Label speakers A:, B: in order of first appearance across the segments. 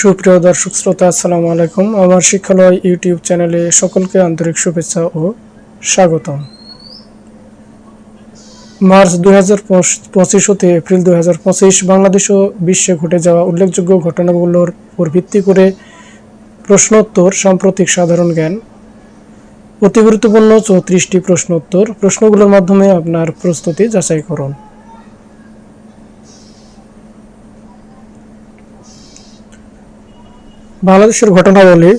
A: সুপ্রিয় দর্শক শ্রোতা, আসসালামু আলাইকুম। আমার শিক্ষালয় ইউটিউব চ্যানেলে সকলকে আন্তরিক শুভেচ্ছা ও স্বাগতম। মার্চ দুই হাজার পঁচিশ হতে এপ্রিল দুই হাজার পঁচিশ বাংলাদেশ ও বিশ্বে ঘটে যাওয়া উল্লেখযোগ্য ঘটনাগুলোর উপর ভিত্তি করে প্রশ্নোত্তর সাম্প্রতিক সাধারণ জ্ঞান। অতি গুরুত্বপূর্ণ চৌত্রিশটি প্রশ্নোত্তর। প্রশ্নগুলোর মাধ্যমে আপনার প্রস্তুতি যাচাই করুন। বাংলাদেশের ঘটনাবলী,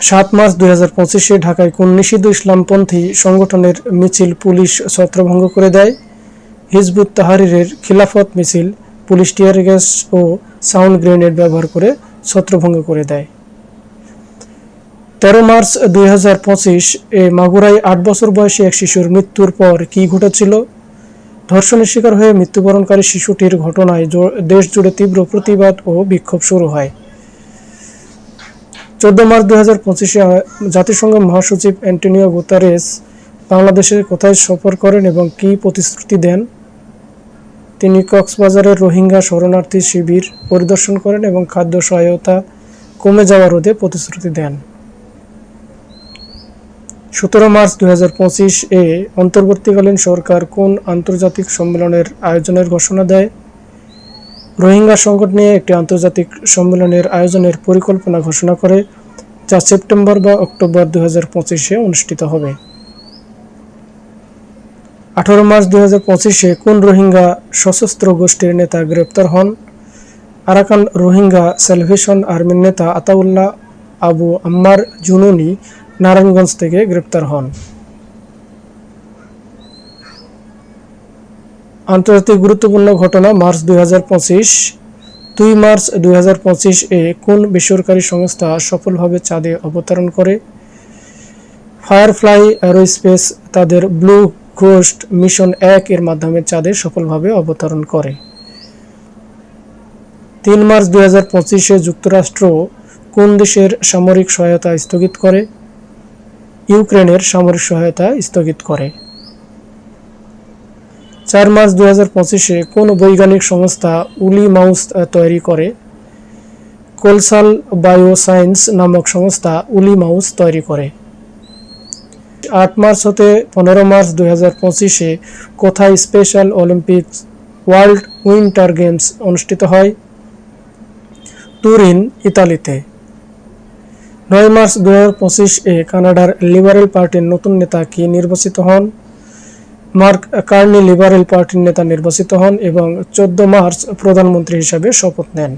A: সাত মার্চ দুই হাজার পঁচিশে ঢাকায় কোন নিষিদ্ধ ইসলামপন্থী সংগঠনের মিছিল পুলিশ ছত্রভঙ্গ করে দেয়? হিজবুত তাহারিরের খিলাফত মিছিল পুলিশ টিয়ার গ্যাস ও সাউন্ড গ্রেনেড ব্যবহার করে ছত্রভঙ্গ করে দেয়। তেরো মার্চ দুই হাজার পঁচিশ এ মাগুরায় আট বছর বয়সী এক শিশুর মৃত্যুর পর কি ঘটেছিল? ধর্ষণের শিকার হয়ে মৃত্যুবরণকারী শিশুটির ঘটনায় দেশ জুড়ে তীব্র প্রতিবাদ ও বিক্ষোভ শুরু হয়। চোদ্দ মার্চ দু হাজার পঁচিশে জাতিসংঘ মহাসচিব অ্যান্টনিও গুতারেস বাংলাদেশে কোথায় সফর করেন এবং কী প্রতিশ্রুতি দেন? তিনি কক্সবাজারের রোহিঙ্গা শরণার্থী শিবির পরিদর্শন করেন এবং খাদ্য সহায়তা কমে যাওয়া রোধে প্রতিশ্রুতি দেন। সতেরো মার্চ দু হাজার পঁচিশ এ অন্তর্বর্তীকালীন সরকার কোন আন্তর্জাতিক সম্মেলনের আয়োজনের ঘোষণা দেয়? রোহিঙ্গা সংকট নিয়ে একটি আন্তর্জাতিক সম্মেলনের আয়োজনের পরিকল্পনা ঘোষণা করে, যা সেপ্টেম্বর বা অক্টোবর হাজার পঁচিশে অনুষ্ঠিত হবে। আঠারো মার্চ হাজার পঁচিশে কোন রোহিঙ্গা সশস্ত্র গোষ্ঠীর নেতা গ্রেপ্তার হন? আরাকান রোহিঙ্গা স্যালভেশন আর্মির নেতা আতাউল্লাহ আবু আম্মার জুনুনি নারায়ণগঞ্জ থেকে গ্রেপ্তার হন। আন্তর্জাতিক গুরুত্বপূর্ণ ঘটনা মার্চ দুই দুই মার্চ দুই হাজার পঁচিশ এ কোন বেসরকারি সংস্থা সফলভাবে চাঁদে অবতরণ করে? ফায়ারফ্লাই অ্যারোস্পেস তাদের ব্লু ঘোস্ট মিশন এক এর মাধ্যমে চাঁদে সফলভাবে অবতরণ করে। তিন মার্চ দুই হাজার পঁচিশে যুক্তরাষ্ট্র কোন দেশের সামরিক সহায়তা স্থগিত করে? ইউক্রেনের সামরিক সহায়তা স্থগিত করে। চার মার্চ দু পঁচিশে কোন বৈজ্ঞানিক সংস্থা উলি মাউস তৈরি করে? কোলসাল বায়োসায়েন্স নামক সংস্থা উলি মাউস তৈরি করে। আট মার্চ হতে পনেরো মার্চ দু পঁচিশে কোথায় Special Olympics World Winter Games অনুষ্ঠিত হয়? তুরিন, ইতালিতে। নয় মার্চ দু হাজার পঁচিশ এ কানাডার লিবারেল পার্টির নতুন নেতা কি নির্বাচিত হন? মার্ক কার্নি লিবারেল পার্টির নেতা নির্বাচিত হন এবং চোদ্দ মার্চ প্রধানমন্ত্রী হিসাবে শপথ নেন।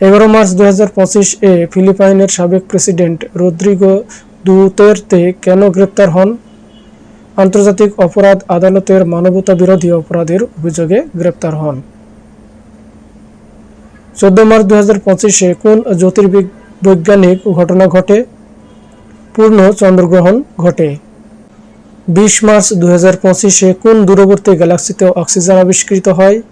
A: এগারো মার্চ দুই হাজার পঁচিশ এ ফিলিপাইনের সাবেক প্রেসিডেন্ট রদ্রিগো দুতেরতে কেন গ্রেপ্তার হন? আন্তর্জাতিক অপরাধ আদালতের মানবতা বিরোধী অপরাধের অভিযোগে গ্রেপ্তার হন। চোদ্দ মার্চ হাজার পঁচিশে কোন জ্যোতির্বৈজ্ঞানিক ঘটনা ঘটে? পূর্ণ চন্দ্রগ্রহণ ঘটে। বিশ মার্চ দু হাজার পঁচিশে কোন দূরবর্তী গ্যালাক্সিতে অক্সিজেন আবিষ্কৃত হয়?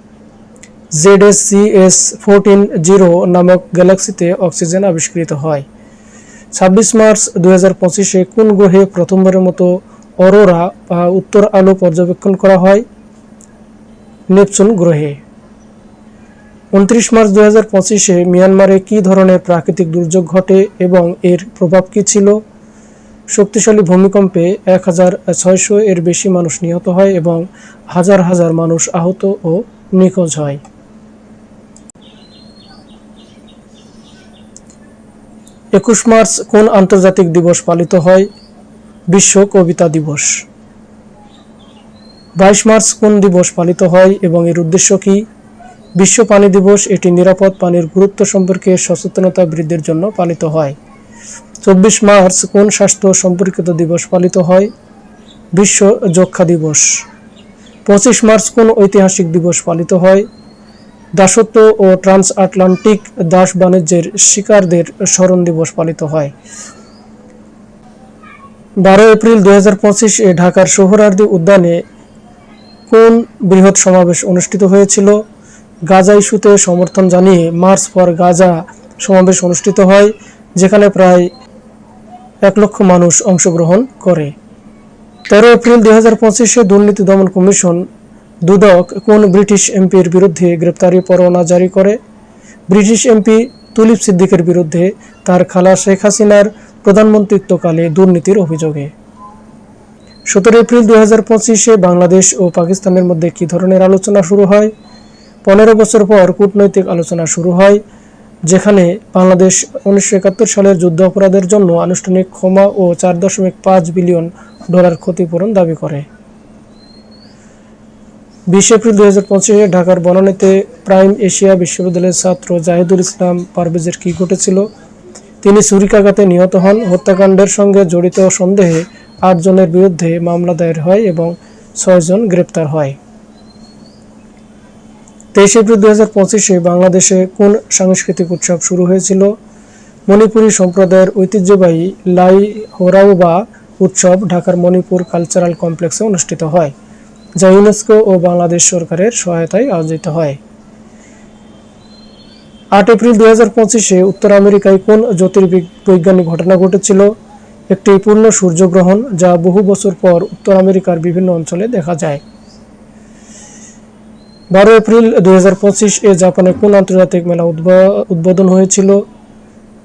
A: Z S C S fourteen zero নামক গ্যালাক্সিতে অক্সিজেন আবিষ্কৃত হয়। ছাব্বিশ মার্চ দু হাজার পঁচিশে কোন গ্রহে প্রথমবারের মতো অরোরা বা উত্তর আলো পর্যবেক্ষণ করা হয়? নেপচুন গ্রহে। উনত্রিশ মার্চ দু হাজার পঁচিশে মিয়ানমারে কী ধরনের প্রাকৃতিক দুর্যোগ ঘটে এবং এর প্রভাব কী ছিল? শক্তিশালী ভূমিকম্পে এক হাজার ছয়শো এর বেশি মানুষ নিহত হয় এবং হাজার হাজার মানুষ আহত ও নিখোঁজ হয়। একুশ মার্চ কোন আন্তর্জাতিক দিবস পালিত হয়? বিশ্ব কবিতা দিবস। বাইশ মার্চ কোন দিবস পালিত হয় এবং এর উদ্দেশ্য কি? বিশ্ব পানি দিবস এটি নিরাপদ পানির গুরুত্ব সম্পর্কে সচেতনতা বৃদ্ধির জন্য পালিত হয়। চব্বিশ মার্চ কোন স্বাস্থ্য সম্পর্কিত দিবস পালিত হয়? বিশ্ব যক্ষা দিবস। পঁচিশ মার্চ কোন ঐতিহাসিক দিবস পালিত হয়? দাসত্ব ও ট্রান্স আটলান্টিক দাস বাণিজ্যের শিকারদের স্মরণ দিবস পালিত হয়। বারো এপ্রিল দুই হাজার এ ঢাকার সোহরার্দি উদ্যানে কোন বৃহৎ সমাবেশ অনুষ্ঠিত হয়েছিল? গাজা ইস্যুতে সমর্থন জানিয়ে মার্চ ফর গাজা সমাবেশ অনুষ্ঠিত হয়। যেখানে প্রায় এক লক্ষ মানুষ অংশগ্রহণ করে। তেরো এপ্রিল দুই হাজার পঁচিশে দুর্নীতি দমন কমিশন দুদক কোন ব্রিটিশ এমপির বিরুদ্ধে গ্রেপ্তারি পরোয়ানা জারি করে? ব্রিটিশ এমপি তুলিপ সিদ্দিকের বিরুদ্ধে তার খালা শেখ হাসিনার প্রধানমন্ত্রিত্বকালে দুর্নীতির অভিযোগে। সতেরো এপ্রিল দুই হাজার পঁচিশে বাংলাদেশ ও পাকিস্তানের মধ্যে কী ধরনের আলোচনা শুরু হয়? পনেরো বছর পর কূটনৈতিক আলোচনা শুরু হয়। যেখানে বাংলাদেশ উনিশশো একাত্তর সালের যুদ্ধ অপরাধের জন্য আনুষ্ঠানিক ক্ষমা ও চার দশমিক পাঁচ বিলিয়ন ডলার ক্ষতিপূরণ দাবি করে। বিশ এপ্রিল দুই হাজার পঁচিশে ঢাকার বনানীতে প্রাইম এশিয়া বিশ্ববিদ্যালয়ের ছাত্র জাহিদুল ইসলাম পারভেজের কী ঘটেছিল? তিনি ছুরিকাঘাতে নিহত হন। হত্যাকাণ্ডের সঙ্গে জড়িত সন্দেহে আটজনের বিরুদ্ধে মামলা দায়ের হয় এবং ছয়জন গ্রেপ্তার হয়। তেইশ এপ্রিল দু হাজার পঁচিশে বাংলাদেশে কোন সাংস্কৃতিক উৎসব শুরু হয়েছিল? মণিপুরী সম্প্রদায়ের ঐতিহ্যবাহী লাই হোরাউবা উৎসব ঢাকার মণিপুর কালচারাল কমপ্লেক্সে অনুষ্ঠিত হয়, যা ইউনেস্কো ও বাংলাদেশ সরকারের সহায়তায় আয়োজিত হয়। আট এপ্রিল দু হাজার পঁচিশে উত্তর আমেরিকায় কোন জ্যোতির্বৈজ্ঞানিক ঘটনা ঘটেছিল? একটি পূর্ণ সূর্যগ্রহণ, যা বহু বছর পর উত্তর আমেরিকার বিভিন্ন অঞ্চলে দেখা যায়। বারো এপ্রিল দুই হাজার পঁচিশ এ জাপানে কোন আন্তর্জাতিক মেলা উদ্ব- উদ্বোধন হয়েছিল?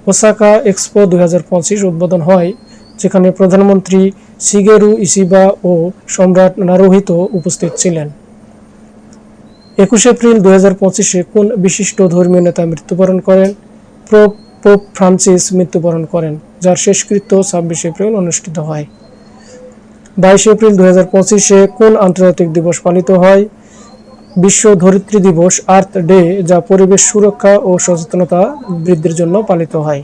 A: ওসাকা এক্সপো দুই হাজার পঁচিশ উদ্বোধন হয়, যেখানে প্রধানমন্ত্রী শিগেরু ইসিবা ও সম্রাট নারোহিত উপস্থিত ছিলেন। একুশ এপ্রিল দুই কোন বিশিষ্ট ধর্মীয় নেতা মৃত্যুবরণ করেন? পোপ পোপ ফ্রান্সিস মৃত্যুবরণ করেন, যার শেষকৃত্য ছাব্বিশ এপ্রিল অনুষ্ঠিত হয়। বাইশ এপ্রিল দুই কোন আন্তর্জাতিক দিবস পালিত হয়? বিশ্ব ধরিত্রী দিবস, আর্থ ডে, যা পরিবেশ সুরক্ষা ও সচেতনতা বৃদ্ধির জন্য পালিত হয়।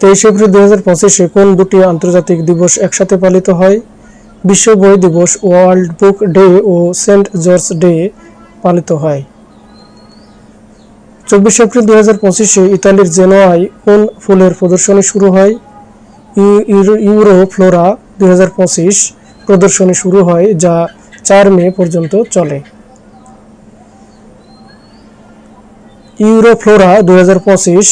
A: তেইশ এপ্রিল দুই হাজার পঁচিশে কোন দুটি আন্তর্জাতিক দিবস একসাথে পালিত হয়? বিশ্ব বই দিবস, ওয়ার্ল্ড বুক ডে ও সেন্ট জর্জ ডে পালিত হয়। চব্বিশ এপ্রিল দুই হাজার পঁচিশে ইতালির জেনোয়ায় কোন ফুলের প্রদর্শনী শুরু হয়? ইউরো- ইউরো ফ্লোরা দুই হাজার পঁচিশ প্রদর্শনী শুরু হয়, যা চার মে পর্যন্ত চলে। ইউরো ফ্লোরা দুই হাজার পঁচিশ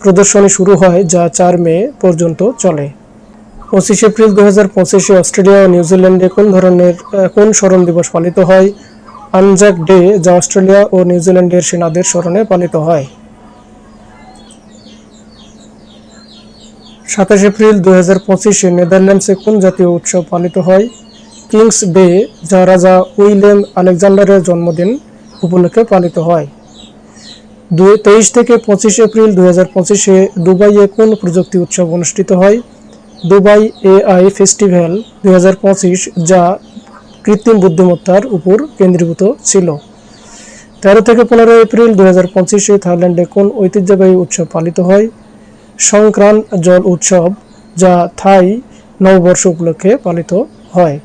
A: প্রদর্শনী শুরু হয় যা চার মে পর্যন্ত চলে। পঁচিশ এপ্রিল দু হাজার পঁচিশে অস্ট্রেলিয়া ও নিউজিল্যান্ডে কোন ধরনের কোন স্মরণ দিবস পালিত হয়? আনজাক ডে, যা অস্ট্রেলিয়া ও নিউজিল্যান্ডের সেনাদের স্মরণে পালিত হয়। সাতাশ এপ্রিল দু হাজার পঁচিশে নেদারল্যান্ডসে কোন জাতীয় উৎসব পালিত হয়? কিংস ডে, যা রাজা উইলিয়াম আলেকজান্ডারের জন্মদিন উপলক্ষে পালিত হয়। তেইশ থেকে পঁচিশ এপ্রিল দুই হাজার পঁচিশে দুবাইয়ে কোন প্রযুক্তি উৎসব অনুষ্ঠিত হয়? দুবাই এআই ফেস্টিভ্যাল দুই হাজার পঁচিশ, যা কৃত্রিম বুদ্ধিমত্তার উপর কেন্দ্রীভূত ছিল। তেরো থেকে পনেরো এপ্রিল দুই হাজার পঁচিশে থাইল্যান্ডে কোন ঐতিহ্যবাহী উৎসব পালিত হয়? সংক্রান্ত জল উৎসব, যা থাই নববর্ষ উপলক্ষে পালিত হয়।